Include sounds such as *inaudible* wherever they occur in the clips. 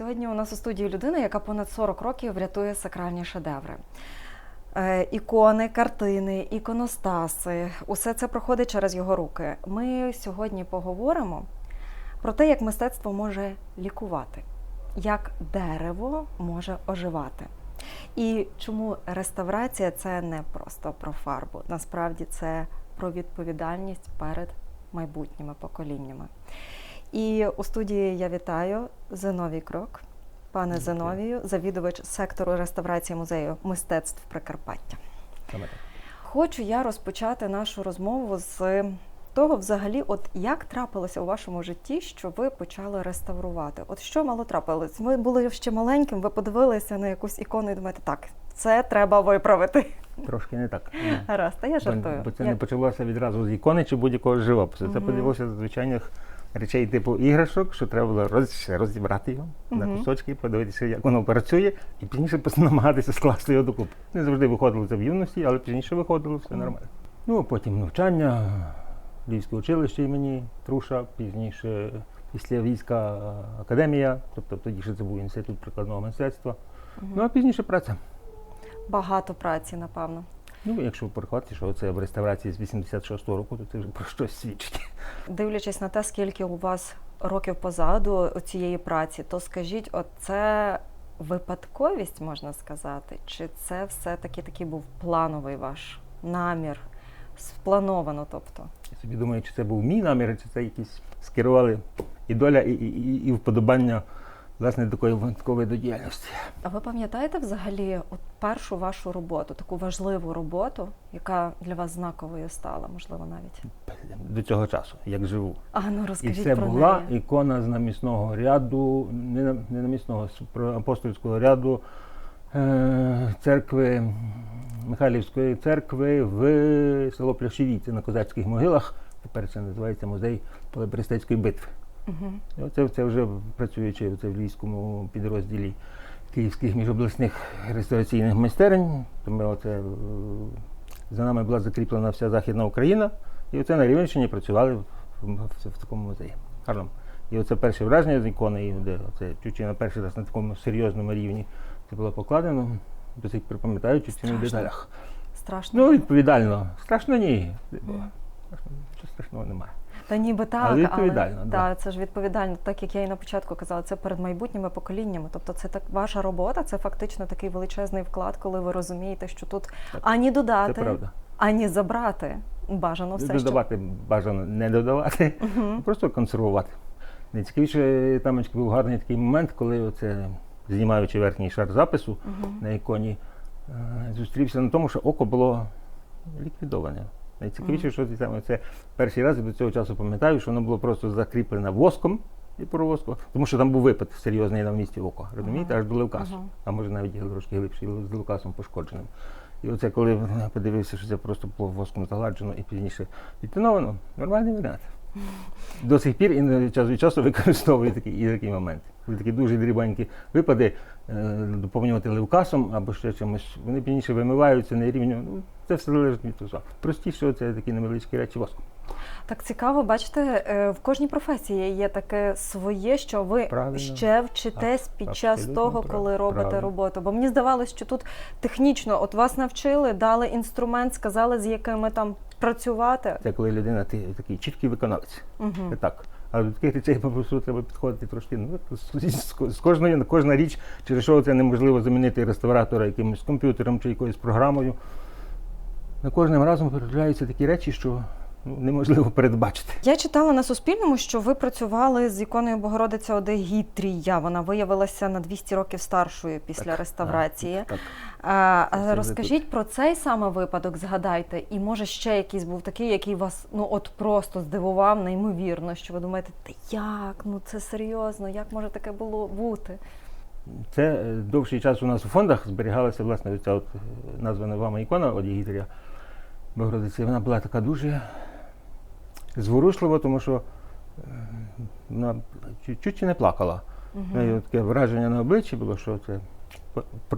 Сьогодні у нас у студії людина, яка понад 40 років рятує сакральні шедеври. Е, ікони, картини, іконостаси усе це проходить через його руки. Ми сьогодні поговоримо про те, як мистецтво може лікувати, як дерево може оживати. І чому реставрація це не просто про фарбу, насправді це про відповідальність перед майбутніми поколіннями. І у студії я вітаю Зиновій Крок, пане Дякую. Зиновію, завідувач сектору реставрації музею мистецтв Прикарпаття. Хочу я розпочати нашу розмову з того, взагалі, от як трапилося у вашому житті, що ви почали реставрувати? От що мало трапилось? Ви були ще маленьким, ви подивилися на якусь ікону і думаєте, так, це треба виправити. Трошки не так. Гаразд, та я жартую. Бо це Я- не почалося відразу з ікони чи будь-якого живопису. Це подивилося з звичайних речей типу іграшок, що треба було роз, розібрати його на кусочки, подивитися, як воно працює, і пізніше *laughs* намагатися скласти його докупи. Не завжди виходило це в юності, але пізніше виходило все нормально. Ну, а потім навчання, Львівське училище імені Труша, пізніше після війська академія, тобто тоді ще це був інститут прикладного мистецтва. Мгм. Ну а пізніше праця. Багато праці, напевно. Ну, якщо порахувати, що це в реставрації з 86-го року, то це вже про щось свідчить. Дивлячись на те, скільки у вас років позаду цієї праці, то скажіть, от це випадковість, можна сказати, чи це все-таки такий був плановий ваш намір, сплановано, тобто? Я собі думаю, чи це був мій намір, чи це якісь скерували і доля, і, і, і, і вподобання власне до такої виняткової до діяльності. А ви пам'ятаєте взагалі от першу вашу роботу, таку важливу роботу, яка для вас знаковою стала, можливо, навіть? До цього часу, як живу. А ну І це про була неї. ікона з намісного ряду, не, не намісного, про- апостольського ряду е, церкви, Михайлівської церкви в село Пляшевіці на козацьких могилах. Тепер це називається музей Полебрестецької битви. Угу. Оце, це вже працюючи оце в львівському підрозділі київських міжобласних реставраційних майстерень. То ми оце, е, за нами була закріплена вся Західна Україна, і оце на Рівненщині працювали в, в, в такому музеї. Гарно. І оце перше враження з ікони, де оце чуть на перший раз на такому серйозному рівні це було покладено. До сих пір пам'ятаю, чуть не в деталях. Страшно. Ну, відповідально. Страшно ні. Страшно, нічого страшного немає. Та ніби так, Але відповідально, але, да. да, це ж відповідально, так як я і на початку казала, це перед майбутніми поколіннями. Тобто, це так ваша робота, це фактично такий величезний вклад, коли ви розумієте, що тут Так, ані додати, ані забрати. Бажано все, додавати бажано не додавати, що Мгм. просто консервувати. Найцікавіше тамочки був гарний такий момент, коли оце, знімаючи верхній шар запису Мгм. на іконі, е, зустрівся на тому, що око було ліквідоване. Найцікавіше, що це, це перший раз я до цього часу пам'ятаю, що воно було просто закріплене воском і провоском, тому що там був випад серйозний на місці ока, розумієте, аж до левкасу, а може навіть трошки глибший, з левкасом пошкодженим. І оце коли я подивився, що це просто було воском загладжено і пізніше відтоновано, нормальний варіант. До сих пір і час від часу використовую такі, і такі моменти. Коли такі дуже дрібенькі випади е, доповнювати левкасом або ще чимось, вони пізніше вимиваються на рівні. Ну, це все залежить від того. Простіше це такі невеличкі речі воском. Так цікаво, бачите, е, в кожній професії є таке своє, що ви Правильно. ще вчитесь Аб- під час того, прав- коли робите правильно. роботу. Бо мені здавалося, що тут технічно, от вас навчили, дали інструмент, сказали, з якими там працювати. Це коли людина ти такий чіткий виконавець. Угу. Це так. А до таких речей просто треба підходити трошки. Ну, з, кожної кожна річ, через що це неможливо замінити реставратора якимось комп'ютером чи якоюсь програмою. На кожним разом переробляються такі речі, що неможливо передбачити. Я читала на Суспільному, що ви працювали з іконою Богородиця Одегітрія. Вона виявилася на 200 років старшою після Так, реставрації. Так, так. Розкажіть про цей саме випадок, згадайте, і може ще якийсь був такий, який вас ну от просто здивував, неймовірно, що ви думаєте, та як? Ну це серйозно, як може таке було бути? Це е, довший час у нас у фондах зберігалася власне ця от е, названа вами ікона Одігітря Богородиці. Вона була така дуже зворушлива, тому що е, вона чуть- чи не плакала. В неї Угу. таке враження на обличчі було, що це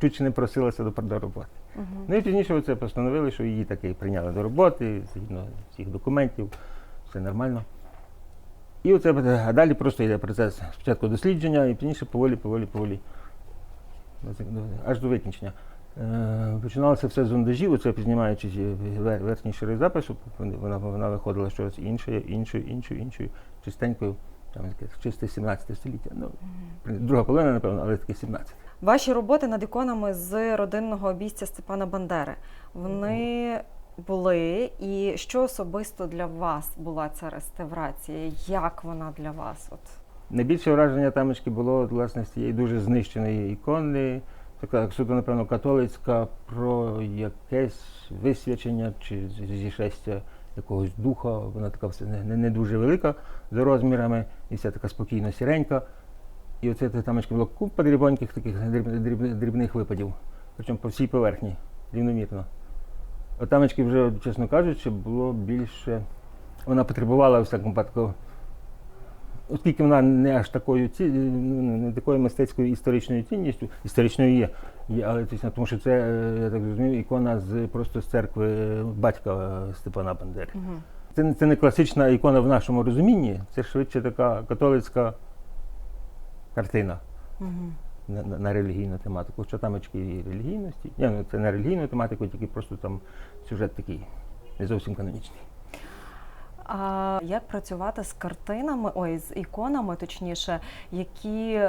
чуть чи не просилася до, до роботи. Угу. Ну і пізніше це постановили, що її таки прийняли до роботи, згідно всіх документів, все нормально. І оце а далі просто йде процес спочатку дослідження і пізніше поволі, поволі, поволі. Аж до викінчення. Е, Починалося все з зондажів, оце піднімаючи вер- верхній шари запису, вона, вона виходила щось інше, іншою, іншою, іншою, чистенькою, там чисте 17 століття. Ну, друга половина, напевно, але таки 17. Ваші роботи над іконами з родинного обійстя Степана Бандери. Вони були. І що особисто для вас була ця реставрація? Як вона для вас? От Найбільше враження тамочки було власне з цієї дуже знищеної ікони, така суто, напевно, католицька, про якесь висвячення чи зішестя якогось духа. Вона така не, не, дуже велика за розмірами, і вся така спокійно сіренька. І оце та тамочки було купа дрібоньких таких дріб- дріб- дрібних випадів, причому по всій поверхні, рівномірно. От тамочки вже, чесно кажучи, було більше. Вона потребувала в всякому випадку Оскільки вона не аж такою ці, ну, не такою мистецькою історичною цінністю, історичною є, є але це, тому що це, е, я так розумію, ікона з просто з церкви батька е, Степана Бандери. угу. Це, не- це не класична ікона в нашому розумінні, це швидше така католицька картина Угу. на, на, на релігійну тематику. Що там очки і релігійності. Ні, ну це не релігійну тематику, тільки просто там сюжет такий, не зовсім канонічний. А як працювати з картинами, ой, з іконами, точніше, які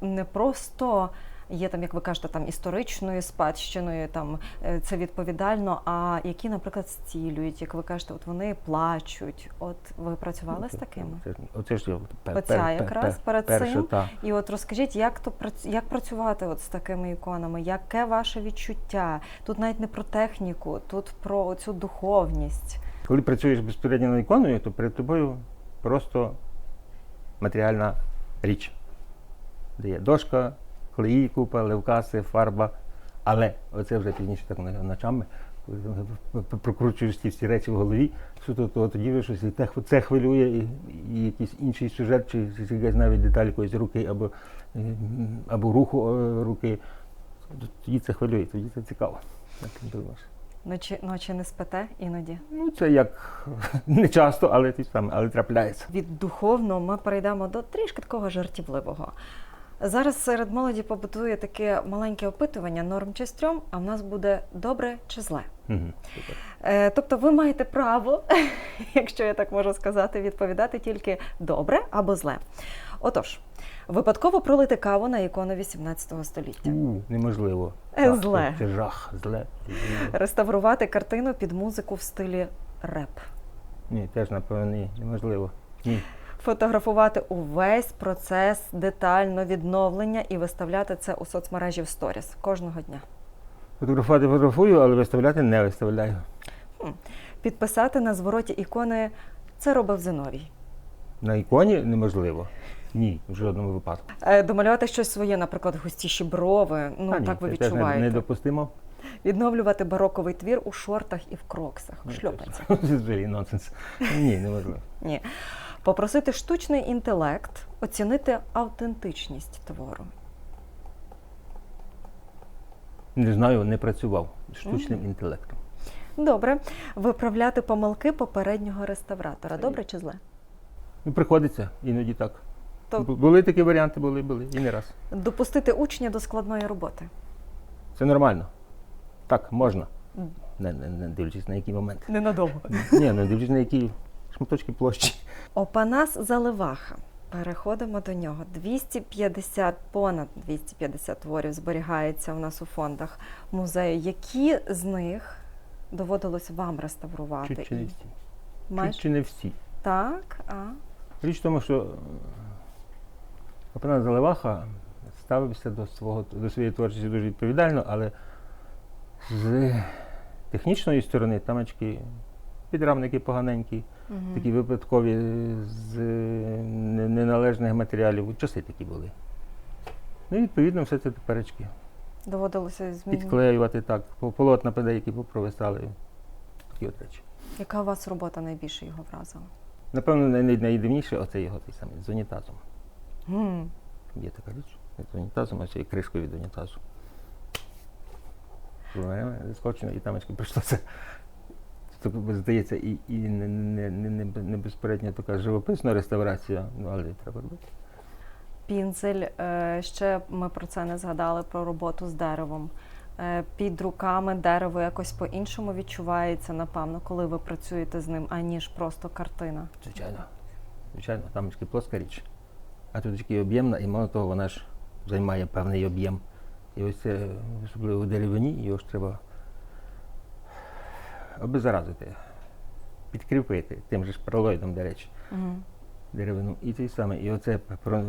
не просто є там, як ви кажете, там історичною спадщиною, там е, це відповідально, а які, наприклад, зцілюють, як ви кажете, от вони плачуть. От ви працювали з такими? Це Оце ж пер- Оця пер- якраз пер- перед перша, цим. та. І от розкажіть, як то як працювати от з такими іконами? Яке ваше відчуття? Тут навіть не про техніку, тут про цю духовність. Коли працюєш безпосередньо над іконою, то перед тобою просто матеріальна річ. Де є дошка, клеї, купа, левкаси, фарба. Але оце вже пізніше так ночами, коли прокручуєш ці всі речі в голові, що то, то тоді вже щось це хвилює, і, і якийсь інший сюжет, чи, чи якась навіть деталь якоїсь руки або, е, або руху е, руки. Тоді це хвилює, тоді це цікаво. Так думаєш. Ночі ночі не спите іноді. Ну, це як *laughs* не часто, але ті саме, але трапляється. Від духовного ми перейдемо до трішки такого жартівливого. Зараз серед молоді побутує таке маленьке опитування норм чи стрьом, а в нас буде добре чи зле. Е, тобто ви маєте право, *laughs* якщо я так можу сказати, відповідати тільки добре або зле. Отож, випадково пролити каву на ікону 18 століття. У, неможливо. Е, Жах, зле. Це, це жах, зле. Реставрувати картину під музику в стилі реп. Ні, теж напевно ні, неможливо. Ні. Фотографувати увесь процес детально відновлення і виставляти це у соцмережі в сторіс кожного дня. Фотографувати фотографую, але виставляти не виставляю. Підписати на звороті ікони це робив Зиновій. На іконі неможливо. Ні, в жодному випадку. Е, Домалювати щось своє, наприклад, густіші брови. Ну А, ні, так ви це теж не- відчуваєте. недопустимо. Відновлювати бароковий твір у шортах і в кроксах, в Ні, шльопанцях. Це взагалі нонсенс. Ні, неможливо. Ні. Попросити штучний інтелект оцінити автентичність твору. Не знаю, не працював штучним інтелектом. Добре. Виправляти помилки попереднього реставратора. Добре чи зле? Ну, приходиться, іноді так. То- Бу- Були такі варіанти, були, були, і не раз. Допустити учня до складної роботи. Це нормально. Так, можна. Не, не, не дивлячись на який момент. Ненадовго. Ні, не дивлячись на які шматочки площі. Опанас Заливаха. Переходимо до нього. 250, понад 250 творів зберігається у нас у фондах музею. Які з них доводилось вам реставрувати? Чуть чи не всі. майже- Чуть чи не всі. Так, а Річ в тому, що Опана Заливаха ставився до, свого, до своєї творчості дуже відповідально, але з технічної сторони там очки підрамники поганенькі, Мгм. такі випадкові з неналежних матеріалів. Часи такі були. Ну і відповідно все це теперечки. доводилося змінити. Підклеювати так, по- полотна деякі попровисали. Такі от речі. Яка у вас робота найбільше його вразила? Напевно, най- най- найдивніше оце його той самий з унітазом. М, Є така річ. З унітазом, ось і кришкою від унітазу. Заскочено і тамочки прийшлося *laughs* здається, і, і не, не, не, не, не безпередня така живописна реставрація, ну, але треба робити. Пінзель, е, ще ми про це не згадали, про роботу з деревом. Е, Під руками дерево якось по-іншому відчувається, напевно, коли ви працюєте з ним, аніж просто картина. Звичайно. Звичайно, там плоска річ. А тут тільки об'ємна, і мало того, вона ж займає певний об'єм. І ось це, особливо у деревині, його ж треба обеззаразити, підкріпити тим же ж паралоїдом, до речі, Угу. деревину. І те саме. І оце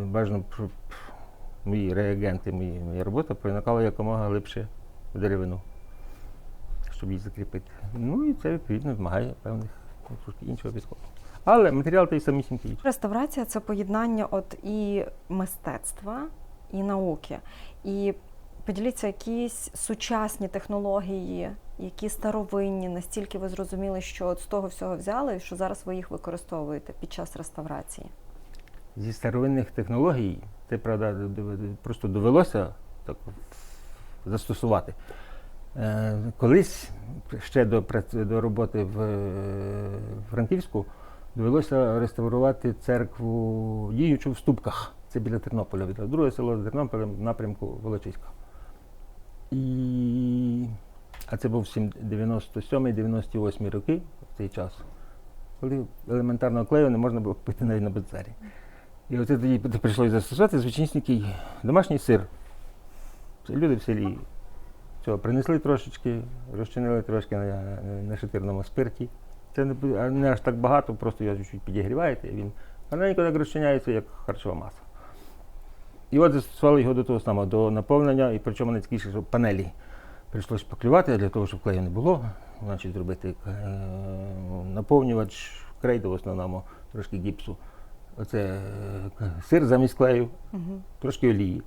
бажано мої реагенти, мої, моя робота проникала якомога глибше в деревину, щоб її закріпити. Ну і це відповідно вимагає певних ну, трошки іншого підходу. Але матеріал той самісінький. Реставрація це поєднання от і мистецтва, і науки. І поділіться якісь сучасні технології, які старовинні, настільки ви зрозуміли, що от з того всього взяли, і що зараз ви їх використовуєте під час реставрації. Зі старовинних технологій це правда просто довелося так застосувати. Е, Колись ще до, до роботи в е, Франківську довелося реставрувати церкву діючу в Ступках. Це біля Тернополя. Друге село з Тернополя в напрямку Волочиська. І... А це був 97-98 роки в цей час, коли елементарного клею не можна було купити навіть на базарі. І оце тоді прийшлося застосувати звичайнісінький домашній сир. Це люди в селі цього принесли трошечки, розчинили трошки на, на шатирному спирті. Це не, не аж так багато, просто його чуть-чуть підігріваєте, і він гарненько так розчиняється, як харчова маса. І от застосували його до того самого, до наповнення, і причому не тільки що панелі. Прийшлось поклювати, для того, щоб клею не було, значить зробити е, наповнювач, крейду в основному, трошки гіпсу. Оце е, сир замість клею, Угу. трошки олії.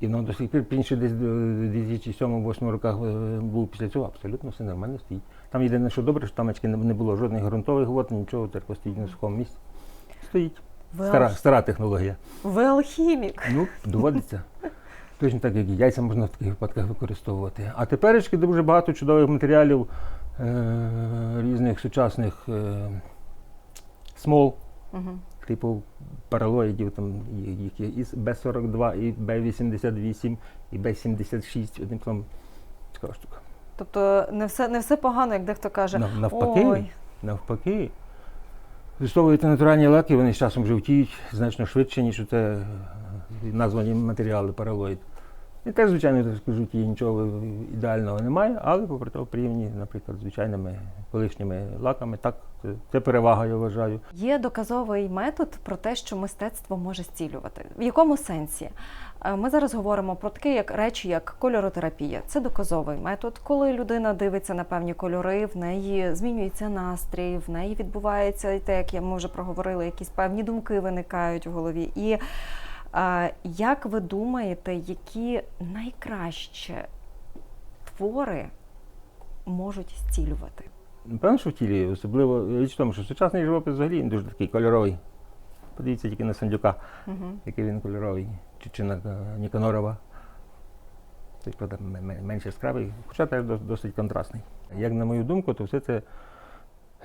І воно до сих пір пізніше десь до 2007-2008 роках е, був після цього абсолютно все нормально стоїть. Там єдине, що добре, що там очки не було жодних ґрунтових вод, нічого, церква стоїть на сухому місці. Стоїть. Ви, Стара, алх- стара технологія. ви алхімік. Ну, доводиться. Точно так, як і яйця можна в таких випадках використовувати. А теперечки дуже багато чудових матеріалів е- різних сучасних е- смол, Угу. Типу паралоїдів, там є і Б-42, і Б-88, і Б-76, одним словом, цікава штука. Тобто не все, не все погано, як дехто каже. Нав- навпаки, Ой, навпаки. Використовуєте натуральні лаки, вони з часом жовтіють значно швидше, ніж це е, названі матеріали паралоїд. І теж, звичайно, так скажу, ті нічого ідеального немає, але попри то порівняні, наприклад, звичайними колишніми лаками, так, це, це перевага, я вважаю. Є доказовий метод про те, що мистецтво може зцілювати. В якому сенсі? Е, Ми зараз говоримо про таке як речі, як кольоротерапія. Це доказовий метод, коли людина дивиться на певні кольори, в неї змінюється настрій, в неї відбувається те, як ми вже проговорили, якісь певні думки виникають в голові. І е, як ви думаєте, які найкраще твори можуть зцілювати? Напевно, що в тілі, особливо річ в тому, що сучасний живопис взагалі він дуже такий кольоровий. Подивіться тільки на Сандюка, Угу. який він кольоровий, чи, чи на Ніканорова. Той, правда, менш яскравий, хоча теж дос- досить контрастний. Як на мою думку, то все це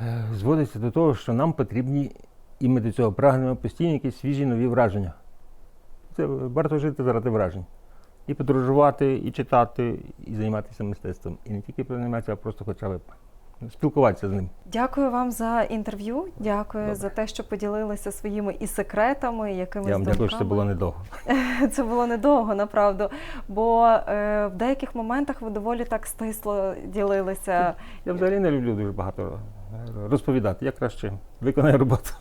е, зводиться до того, що нам потрібні, і ми до цього прагнемо постійні якісь свіжі нові враження. Це варто жити заради вражень. І подорожувати, і читати, і займатися мистецтвом. І не тільки займатися, а просто хоча б спілкуватися з ним. Дякую вам за інтерв'ю. Дякую Добре. за те, що поділилися своїми і секретами, і якимись Я вам дякую, що це було недовго. *laughs* Це було недовго, направду. Бо е, в деяких моментах ви доволі так стисло ділилися. Я взагалі не люблю дуже багато е, розповідати. Я краще виконаю роботу.